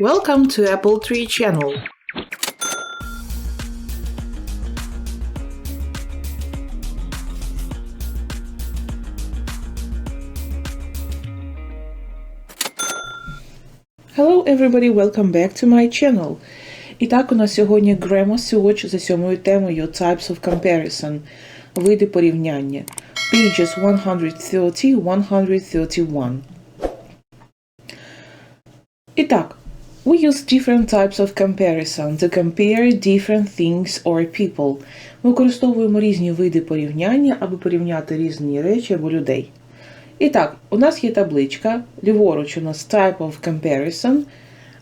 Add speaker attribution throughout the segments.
Speaker 1: Welcome to Apple Tree Channel. Hello everybody, welcome back to my channel. І так, у нас сьогодні Grammar Search за сьомою темою Types of Comparison. Види порівняння. Pages 130-131. І так, we use different types of comparison to compare different things or people. Ми використовуємо різні види порівняння, аби порівняти різні речі або людей. І так, у нас є табличка. Ліворуч у нас type of comparison,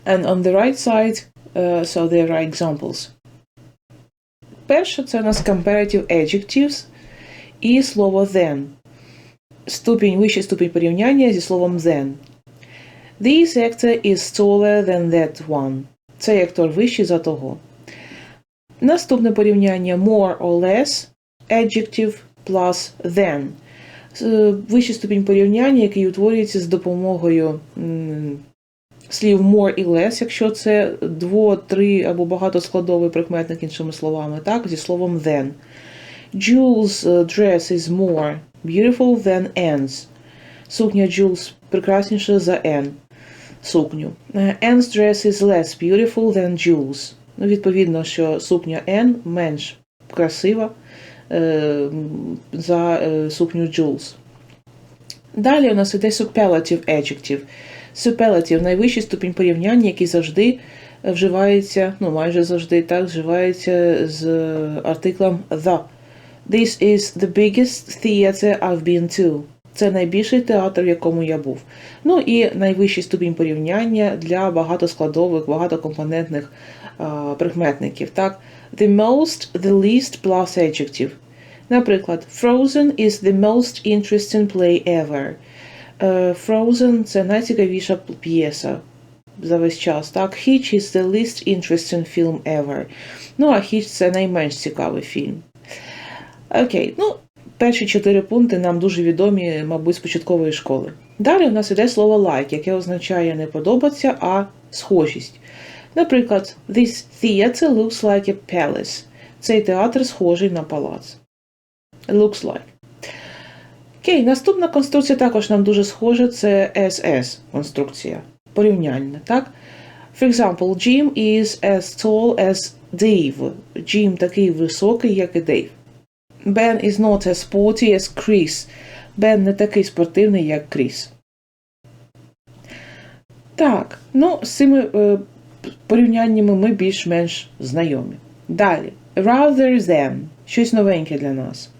Speaker 1: and on the right side, uh, so there are examples. Перше це у нас comparative adjectives і слово then. Ступінь, вищий ступінь порівняння зі словом then. This actor is taller than that one. Цей актор вищий за того. Наступне порівняння more or less, adjective plus than. Е, Вищий ступінь порівняння, який утворюється з допомогою слів more і less, якщо це дво, три або багатоскладовий прикметник, іншими словами, так, зі словом then. Jules е, dress is more beautiful than Anne's. Сукня Jules прекрасніша за Anne. Сукню. Е, Anne's dress is less beautiful than Jules. Ну, відповідно, що сукня Anne менш красива е, за е, сукню Jules. Далі у нас іде superlative adjective. Superlative – найвищий ступінь порівняння, який завжди вживається, ну майже завжди так, вживається з артиклем the. This is the biggest theater I've been to. Це найбільший театр, в якому я був. Ну і найвищий ступінь порівняння для багатоскладових, багатокомпонентних а, прикметників. Так? The most, the least plus adjective. Наприклад, Frozen is the most interesting play ever. Е, Frozen це найцікавіша п'єса за весь час. Так? Hitch is the least interesting film ever. Ну, а Hitch це найменш цікавий фільм. Окей, ну, перші чотири пункти нам дуже відомі, мабуть, з початкової школи. Далі у нас іде слово like, яке означає не подобаться, а схожість. Наприклад, This theater looks like a palace. Цей театр схожий на палац. Looks like. Окей, наступна конструкція також нам дуже схожа, це SS конструкція. Порівняльна, так? For example, Jim is as tall as Dave. Jim такий високий, як і Дейв. Ben is not as sporty as Chris. Бен не такий спортивний, як Кріс. Так, ну, з цими е, порівняннями ми більш-менш знайомі. Далі. Rather than. Щось новеньке для нас.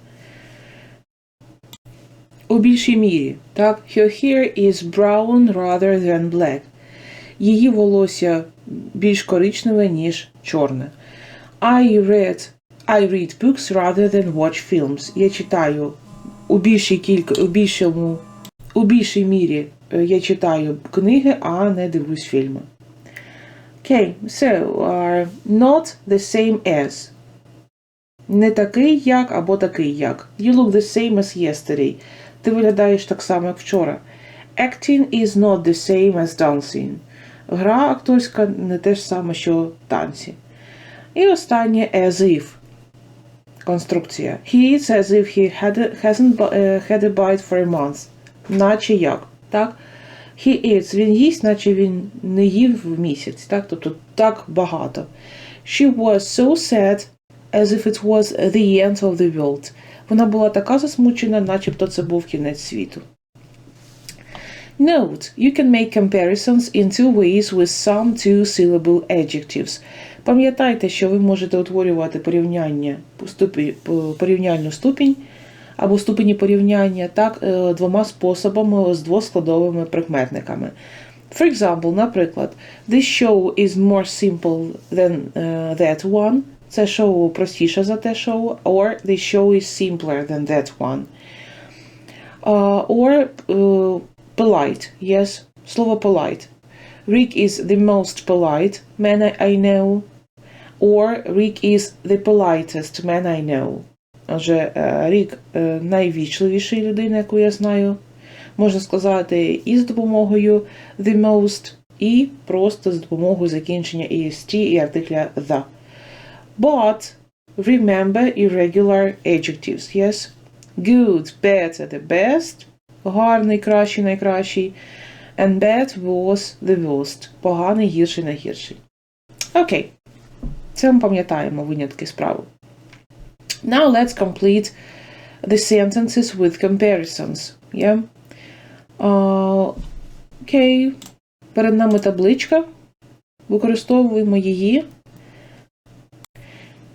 Speaker 1: У більшій мірі. Так, her hair is brown rather than black. Її волосся більш коричневе, ніж чорне. I read I read books rather than watch films. Я читаю у більшій кілька, у більшому, у більшій мірі е, я читаю книги, а не дивлюсь фільми. Okay, so are not the same as. Не такий як або такий як. You look the same as yesterday. Ти виглядаєш так само, як вчора. Acting is not the same as dancing. Гра акторська не те ж саме, що танці. І останнє as if. Конструкція. He eats as if he had, hasn't uh, had a bite for a month. Наче як. Так? He eats. Він їсть, наче він не їв в місяць. Так? Тобто так багато. She was so sad as if it was the end of the world. Вона була така засмучена, начебто це був кінець світу. Note, you can make comparisons in two ways with some two-syllable adjectives. Пам'ятайте, що ви можете утворювати порівняння, ступінь, порівняльну ступінь або ступені порівняння так, е, двома способами з двоскладовими прикметниками. For example, наприклад, This show is more simple than uh, that one. Це шоу простіше за те шоу, or this show is simpler than that one. Uh, or uh, polite, yes, слово polite. Rick is the most polite man I know. Or Rick is the politest man I know. Отже, Рік найвічливіший людина, яку я знаю. Можна сказати і з допомогою the most і просто з допомогою закінчення est і артикля the. But remember irregular adjectives, yes? Good, better, the best, гарний, кращий, найкращий. And bad was the worst. Поганий, гірший, найгірший. Окей. Це ми пам'ятаємо винятки справи. Now let's complete the sentences with comparisons. Yeah? Uh, Окей. Перед нами табличка. Використовуємо її.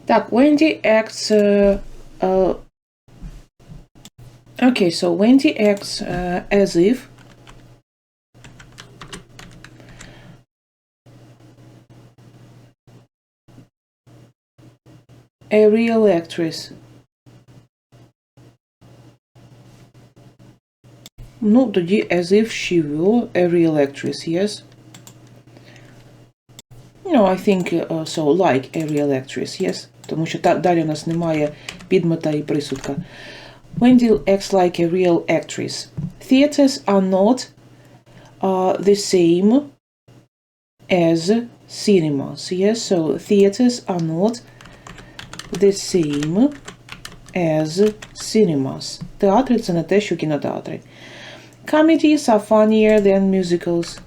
Speaker 1: Так, Wendy acts. Uh, uh, okay, so Wendy acts uh, as if a real actress. Ну, тоді as if she were a real actress, yes? No, I think uh, so, like a real actress, yes? Тому що та, далі у нас немає підмета і присудка. Wendy acts like a real actress. Theaters are not uh, the same as cinemas, yes? So theaters are not the same as cinemas. Театри це не те, що кінотеатри. Comedies are funnier than musicals.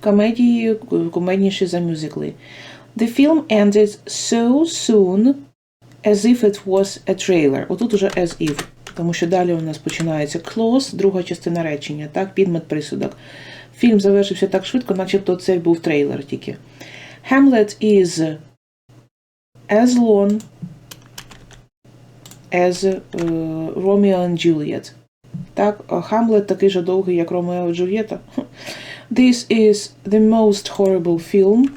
Speaker 1: Комедії кумедніші за мюзикли. The film ended so soon as if it was a trailer. Отут уже as if. Тому що далі у нас починається clause, друга частина речення, так, підмет присудок. Фільм завершився так швидко, начебто це був трейлер тільки. Hamlet is as long as uh, Romeo and Juliet. Так, Хамлет такий же довгий, як Ромео і Джульєта. This is the most horrible film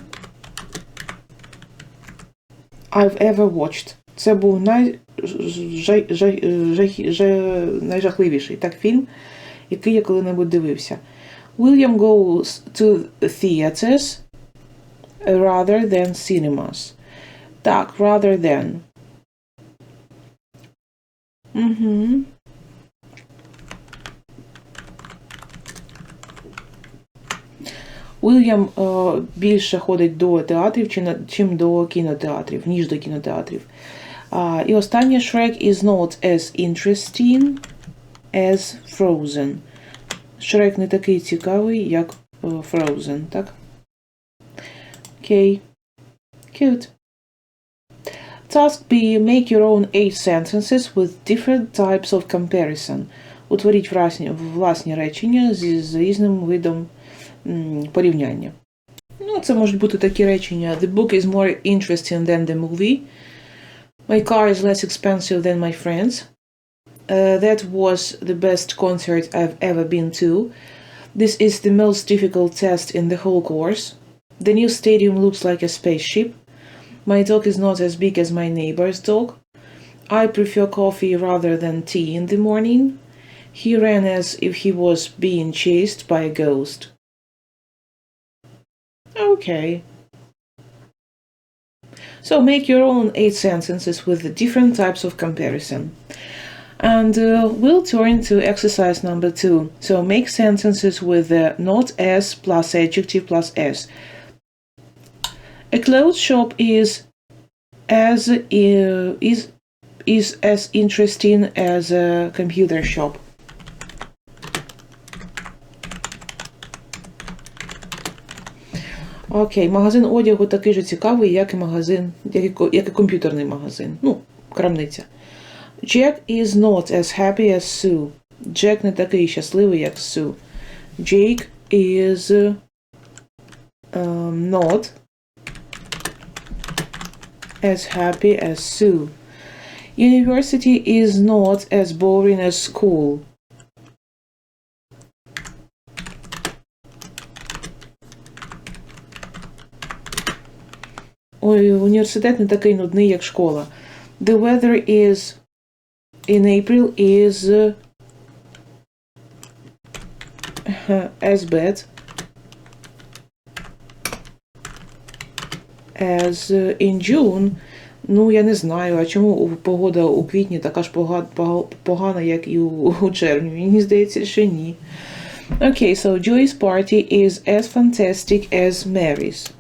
Speaker 1: I've ever watched. Це був най... жа... Жа... Жа... Жа... найжахливіший так, фільм, який я коли-небудь дивився. William goes to theaters rather than cinemas. Так, rather than. Угу. Уільям е, більше ходить до театрів, чим до кінотеатрів, ніж до кінотеатрів. А, і останнє Shrek is not as interesting as Frozen. Шрек не такий цікавий, як е, Frozen, так? Окей. Cute. Task B. Make your own eight sentences with different types of comparison. Утворіть власні, власні речення з, з різним видом м, порівняння. Ну, це можуть бути такі речення. The book is more interesting than the movie. My car is less expensive than my friends. Uh, that was the best concert I've ever been to. This is the most difficult test in the whole course. The new stadium looks like a spaceship. My dog is not as big as my neighbor's dog. I prefer coffee rather than tea in the morning. He ran as if he was being chased by a ghost. Okay. So make your own eight sentences with the different types of comparison. And uh, we'll turn to exercise number two. So make sentences with the not as plus adjective plus s. A clothes shop is as uh, is is as interesting as a computer shop. Окей, магазин одягу такий же цікавий, як і магазин, як і, як і комп'ютерний магазин. Ну, крамниця. Jack is not as happy as Sue. Джек не такий щасливий, як Sue. Jake is um, not as happy as Sue. University is not as boring as school. Ой, університет не такий нудний, як школа. The weather is in April is uh, as bad as uh, in June. Ну, я не знаю, а чому погода у квітні така ж пога- пога- погана, як і у, червні? Мені здається, що ні. Okay, so Joy's party is as fantastic as Mary's.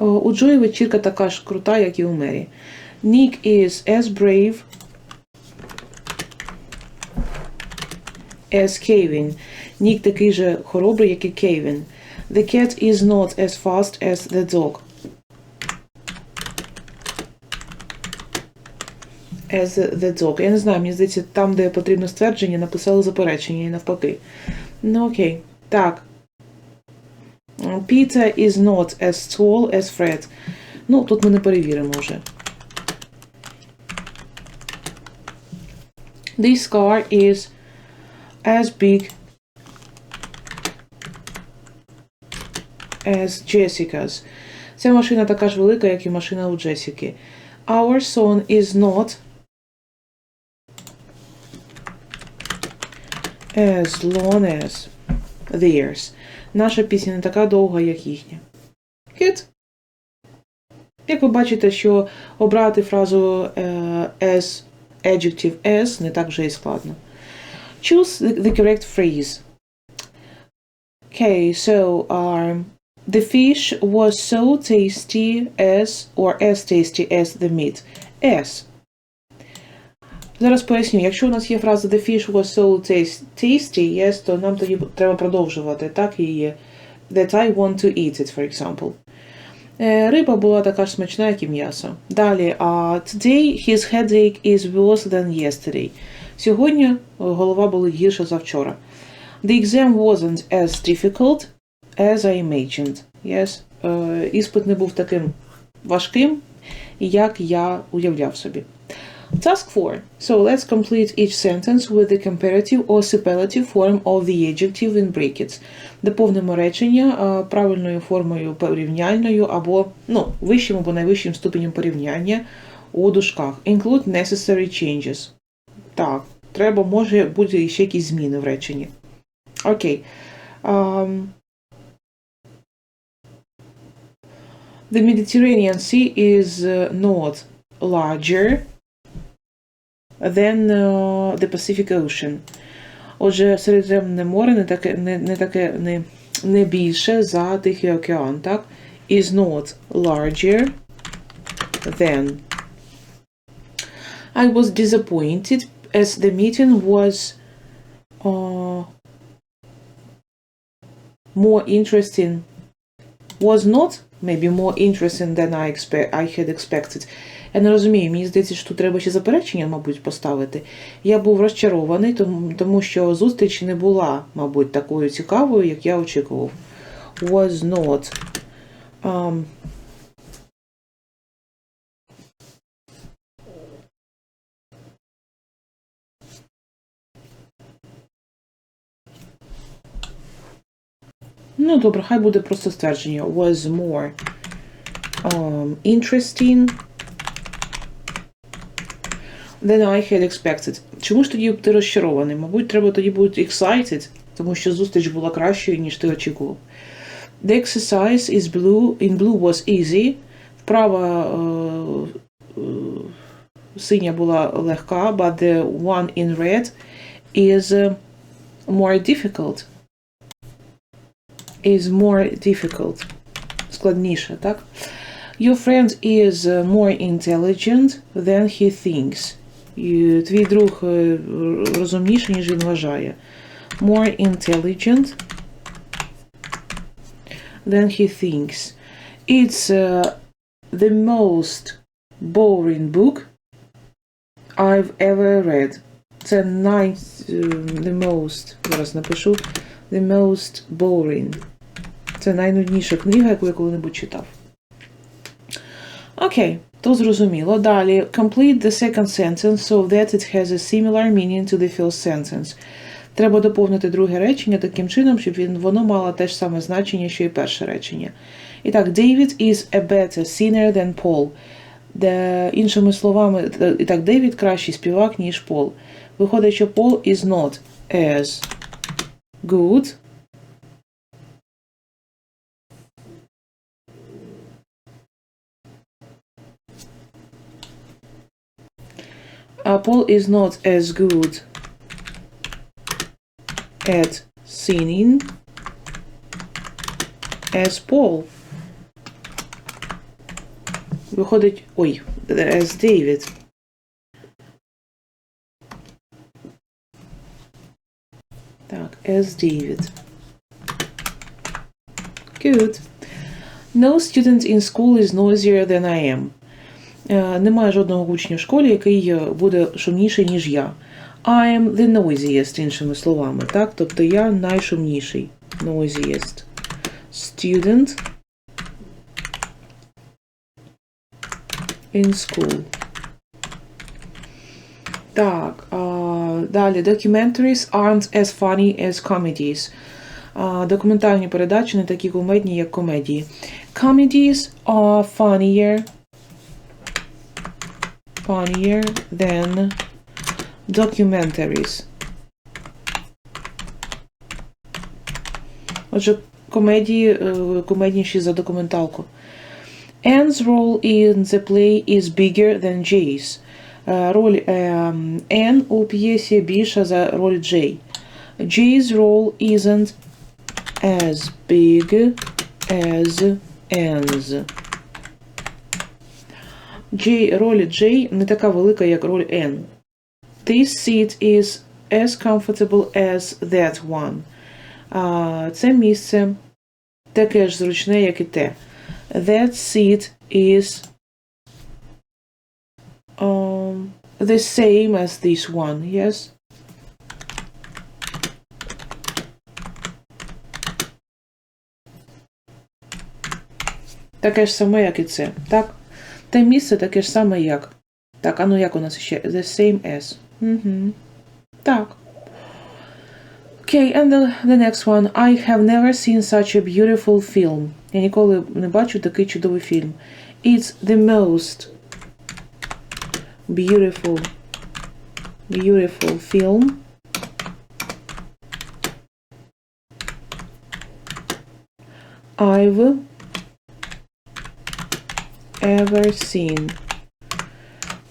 Speaker 1: У Джої вечірка така ж крута, як і у Мері. Nick is as brave as Kevin. Нік такий же хоробрий, як і Кевін. The cat is not as fast as the dog. As the dog. Я не знаю, мені здається, там, де потрібно ствердження, написали заперечення і навпаки. Ну окей. Так. Peter is not as tall as Fred. Ну, тут ми не перевіримо вже. This car is as big as Jessica's. Ця машина така ж велика, як і машина у Джесіки. Our son is not as long as theirs. Наша пісня не така довга, як їхня. Hit. Як ви бачите, що обрати фразу е, as adjective as не так вже і складно. Choose the, correct phrase. Okay, so um, the fish was so tasty as or as tasty as the meat. As. Зараз поясню, якщо у нас є фраза The fish was so tas- tasty, yes, то нам тоді треба продовжувати. Так і. That I want to eat it, for example. Е, Риба була така ж смачна, як і м'ясо. Далі, а today his headache is worse than yesterday. Сьогодні е, голова болить гірше за вчора. The exam wasn't as difficult as I imagined. Yes. Е, Іспит не був таким важким, як я уявляв собі. Task 4. So let's complete each sentence with the comparative or superlative form of the adjective in brackets. Доповнимо речення а, правильною формою порівняльною або ну, вищим або найвищим ступенем порівняння у дужках. Include necessary changes. Так, треба може бути ще якісь зміни в реченні. Окей. Um, the Mediterranean Sea is uh, not larger than uh, the Pacific Ocean. Отже, Середземне море не таке, не, не таке не, не більше за Тихий океан, так? Is not larger than. I was disappointed as the meeting was uh, more interesting. Was not maybe more interesting than I expect I had expected. Я не розумію, мені здається, що тут треба ще заперечення, мабуть, поставити. Я був розчарований, тому, що зустріч не була, мабуть, такою цікавою, як я очікував. Was not. Um, Ну, добре, хай буде просто ствердження. Was more um, interesting than I had expected. Чому ж тоді ти розчарований? Мабуть, треба тоді бути excited, тому що зустріч була кращою, ніж ти очікував. The exercise is blue, in blue was easy. Вправа е, е, синя була легка, but the one in red is uh, more difficult. Is more difficult. Складніше, так? Your friend is uh, more intelligent than he thinks. І твій друг е, розумніший, ніж він вважає. More intelligent than he thinks. It's uh, the most boring book I've ever read. Це най... е, the most, зараз напишу, the most boring. Це найнудніша книга, яку я коли-небудь читав. Окей, то зрозуміло. Далі. Complete the second sentence so that it has a similar meaning to the first sentence. Треба доповнити друге речення таким чином, щоб він, воно мало те ж саме значення, що і перше речення. І так, David is a better singer than Paul. Де, іншими словами, і так, Девід кращий співак, ніж Пол. Виходить, що Paul is not as good Uh, Paul is not as good at singing as Paul. Виходить. Ой, as David. Так, as David. Good. No student in school is noisier than I am. Е, Немає жодного учня в школі, який е, буде шумніший, ніж я. I am the noisiest, іншими словами. Так? Тобто я найшумніший. Noisiest. Student in school. Так, далі. Documentaries aren't as funny as comedies. Документальні передачі не такі кумедні, як комедії. Comedies are funnier funnier than documentaries. Отже, комедії е, комедніші за документалку. Anne's role in the play is bigger than Jay's. Е, Роль е, Anne у п'єсі більша за роль Jay. Jay's role isn't as big as Anne's. Джей, роль Джей не така велика, як роль N. This seat is as comfortable as that one. А, це місце таке ж зручне, як і те. That seat is um, the same as this one, yes? Таке ж саме, як і це, так? Те місце таке ж саме як. Так, а ну як у нас ще? The same as. Угу. Так. Okay, and the, the next one. I have never seen such a beautiful film. Я ніколи не бачу такий чудовий фільм. It's the most beautiful beautiful film I've ever seen.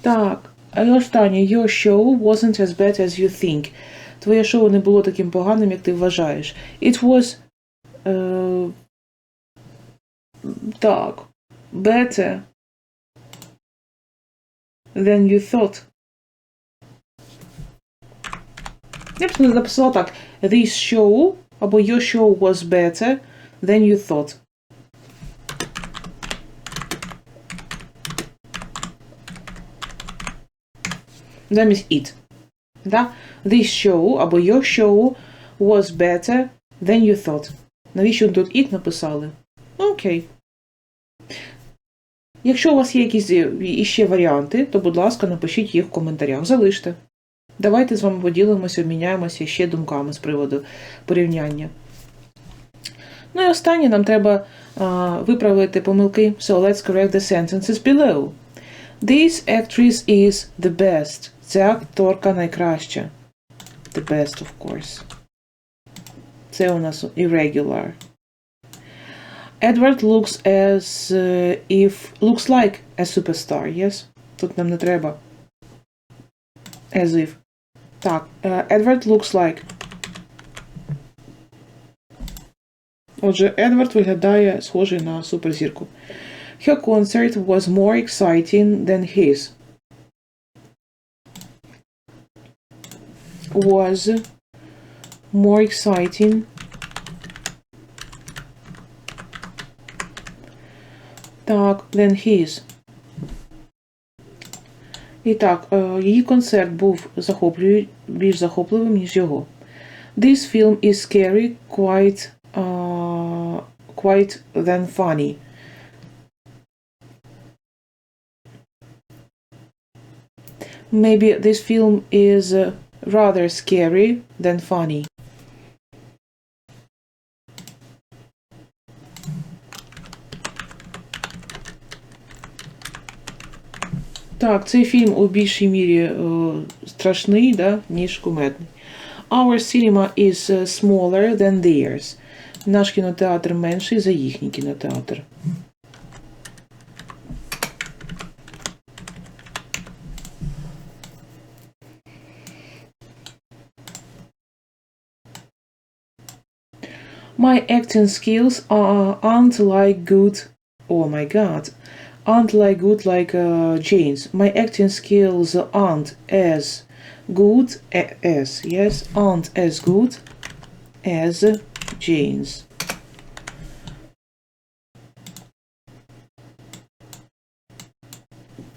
Speaker 1: Так, а і останнє. Your show wasn't as bad as you think. Твоє шоу не було таким поганим, як ти вважаєш. It was. Е, так. Better than you thought. Я б написала так. This show або your show was better than you thought. Замість it. Да? This show або your show was better than you thought. Навіщо тут it написали? Окей. Якщо у вас є якісь іще варіанти, то, будь ласка, напишіть їх в коментарях. Залиште. Давайте з вами поділимося, обміняємося ще думками з приводу порівняння. Ну і останнє нам треба а, виправити помилки. So let's correct the sentences below. This actress is the best. Ця акторка найкраща. The best, of course. Це у нас irregular. Edward looks as uh, if looks like a superstar, yes? Тут нам не треба. As if. Так, uh, Edward looks like. Отже, Едвард виглядає схожий на суперзірку. Her concert was more exciting than his. Was more exciting так, than his. І так, її концерт був захоплює, більш захопливим, ніж його. This film is scary, quite, uh, quite than funny. Maybe this film is uh, rather scary than funny. Так, цей фільм у більшій мірі е, страшний, да, ніж кумедний. Our cinema is smaller than theirs. Наш кінотеатр менший за їхній кінотеатр. My acting skills are, aren't like good. Oh my god. Aren't like good like uh, Jane's. My acting skills aren't as good a- as, yes, aren't as good as Jane's.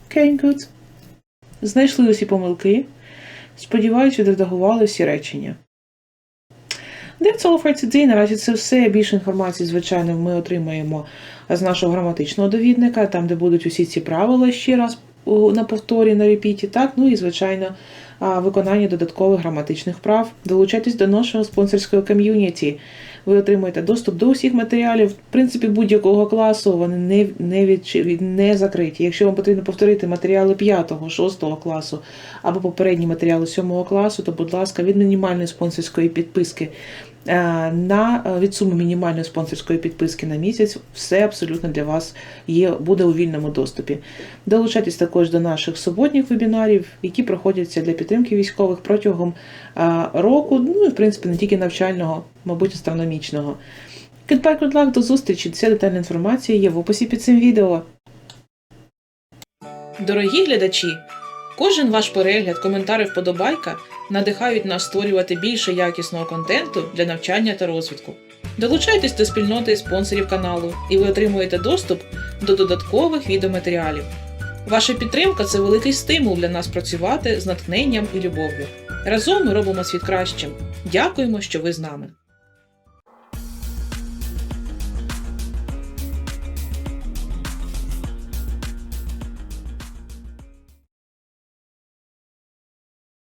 Speaker 1: Okay, good. Знайшли усі помилки. Сподіваюсь, відредагували всі речення. That's all for today. Наразі це все. Більше інформації, звичайно, ми отримаємо з нашого граматичного довідника, там, де будуть усі ці правила ще раз на повторі, на репіті. Так, ну і, звичайно, виконання додаткових граматичних прав. Долучайтесь до нашого спонсорського ком'юніті. Ви отримаєте доступ до усіх матеріалів, в принципі, будь-якого класу. Вони не, не, від, не закриті. Якщо вам потрібно повторити матеріали 5, 6 класу або попередні матеріали 7 класу, то, будь ласка, від мінімальної спонсорської підписки на е, від суми мінімальної спонсорської підписки на місяць, все абсолютно для вас є, буде у вільному доступі. Долучайтесь також до наших суботніх вебінарів, які проходяться для підтримки військових протягом е, року, ну і в принципі не тільки навчального, мабуть, астрономічного. Goodbye, good до зустрічі. Вся детальна інформація є в описі під цим відео. Дорогі глядачі, кожен ваш перегляд, коментар і вподобайка надихають нас створювати більше якісного контенту для навчання та розвитку. Долучайтесь до спільноти спонсорів каналу, і ви отримуєте доступ до додаткових відеоматеріалів. Ваша підтримка це великий стимул для нас працювати з натхненням і любов'ю. Разом ми робимо світ кращим. Дякуємо, що ви з нами.